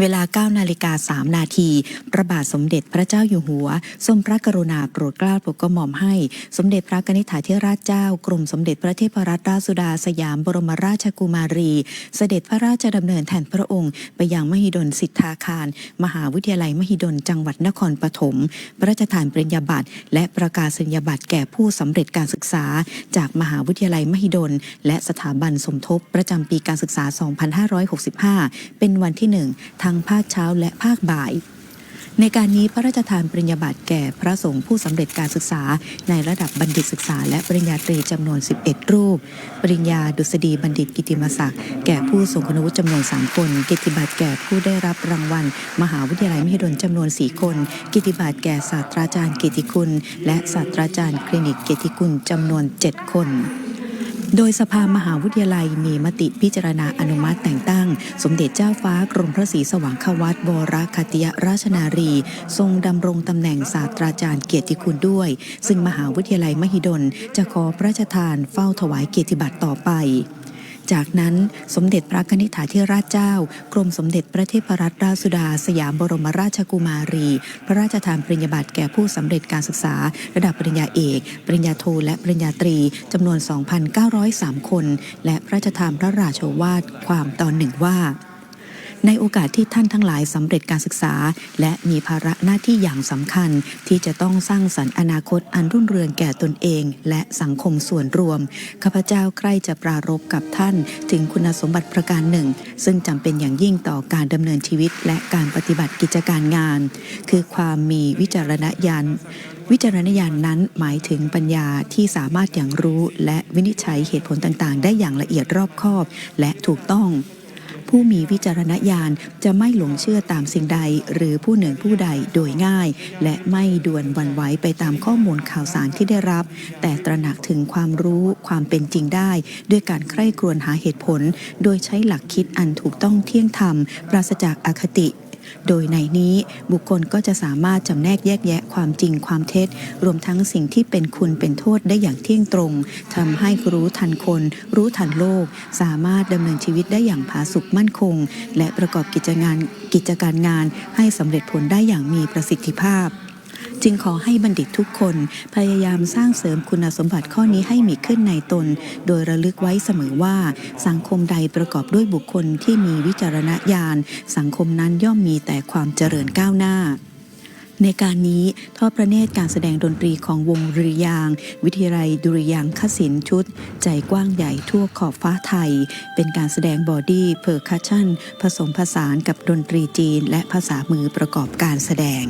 เวลา9นาฬิกา3นาทีพระบาทสมเด็จพระเจ้าอยู่หัว ทรงพระกรุณาโปรดเกล้าโปรดกระหม่อมให้ สมเด็จพระกนิษฐาธิราชเจ้ากรมสมเด็จพระเทพรัตนราชสุดาสยามบรมราชกุมารี เสด็จพระราชดำเนินแทนพระองค์ ไปยังมหิดลสิทธาคาร มหาวิทยาลัยมหิดลจังหวัดนครปฐมพระราชทานปริญญาบัตรและประกาศนียบัตรแก่ผู้สำเร็จการศึกษา จากมหาวิทยาลัยมหิดล และสถาบันสมทบประจำปีการศึกษา 2565 เป็นวันที่หนึ่งทั้งภาคเช้าและภาคบ่าย ในการนี้พระราชทานปริญญาบัตรแก่พระสงฆ์ผู้สำเร็จการศึกษา ในระดับบัณฑิตศึกษา และปริญญาตรีจำนวน 11 รูป ปริญญาดุษฎีบัณฑิตกิติมศักดิ์แก่ผู้ทรงคุณวุฒิจำนวน 3 คน กิตติบัตรแก่ผู้ได้รับรางวัล มหาวิทยาลัยมหิดลจำนวน 4 คน กิตติบัตรแก่ศาสตราจารย์เกียรติคุณ และศาสตราจารย์คลินิกเกียรติคุณจำนวน 7 คน โดยสภามหาวิทยาลัยมีมติพิจารณาอนุมัติแต่งตั้ง สมเด็จเจ้าฟ้ากรมพระศรีสว่างควัตวรคติยราชนารี ทรงดำรงตำแหน่งศาสตราจารย์เกียรติคุณด้วย ซึ่งมหาวิทยาลัยมหิดลจะขอพระราชทานเฝ้าถวายเกียรติบัตรต่อไป จากนั้นสมเด็จพระนิธิฐาธิราชเจ้า กรมสมเด็จพระเทพรัตนราชสุดา สยามบรมราชกุมารี พระราชทานปริญญาบัตรแก่ผู้สำเร็จการศึกษา ระดับปริญญาเอก ปริญญาโทและปริญญาตรีจำนวน 2,903 คน และพระราชทานพระราโชวาทความตอนหนึ่งว่า ในโอกาสที่ท่านทั้งหลายสำเร็จการศึกษา และมีภาระหน้าที่อย่างสำคัญ ที่จะต้องสร้างสรรค์อนาคตอันรุ่งเรืองแก่ตนเอง และสังคมส่วนรวมข้าพเจ้าใคร่จะปรารภกับท่าน ถึงคุณสมบัติประการหนึ่ง ซึ่งจำเป็นอย่างยิ่งต่อการดำเนินชีวิต และการปฏิบัติกิจการงาน คือความมีวิจารณญาณวิจารณญาณนนั้นหมายถึงปัญญาที่สามารถอย่างรู้ และวินิจฉัยเหตุผลต่างๆ ได้อย่างละเอียดรอบคอบ และถูกต้อง ผู้มีวิจารณญาณจะไม่หลงเชื่อตามสิ่งใด หรือผู้หนึ่งผู้ใดโดยง่าย และไม่ด่วนวันไหวไปตามข้อมูลข่าวสารที่ได้รับ แต่ตระหนักถึงความรู้ความเป็นจริงได้ ด้วยการใคร่ครวญหาเหตุผล โดยใช้หลักคิดอันถูกต้องเที่ยงธรรม ปราศจากอคติ โดยในนี้บุคคลก็จะสามารถจำแนกแยกแยะความจริงความเท็จ รวมทั้งสิ่งที่เป็นคุณเป็นโทษได้อย่างเที่ยงตรงทำให้รู้ทันคน รู้ทันโลก สามารถดำเนินชีวิตได้อย่างผาสุกมั่นคง และประกอบกิจงานกิจการงานให้สำเร็จผลได้อย่างมีประสิทธิภาพ จึงขอให้บัณฑิตทุกคนพยายามสร้างเสริมคุณสมบัติข้อนี้ให้มีขึ้นในตน โดยระลึกไว้เสมอว่า สังคมใดประกอบด้วยบุคคลที่มีวิจารณญาณ สังคมนั้นย่อมมีแต่ความเจริญก้าวหน้าในการนี้ทอดพระเนตรการแสดงดนตรีของวงดุริยาง วิทยาลัยดุริยางคศิลป์ชุด ใจกว้างใหญ่ทั่วขอบฟ้าไทย เป็นการแสดงบอดี้เพอร์คัชชั่น ผสมผสานกับดนตรีจีน และภาษามือประกอบการแสดง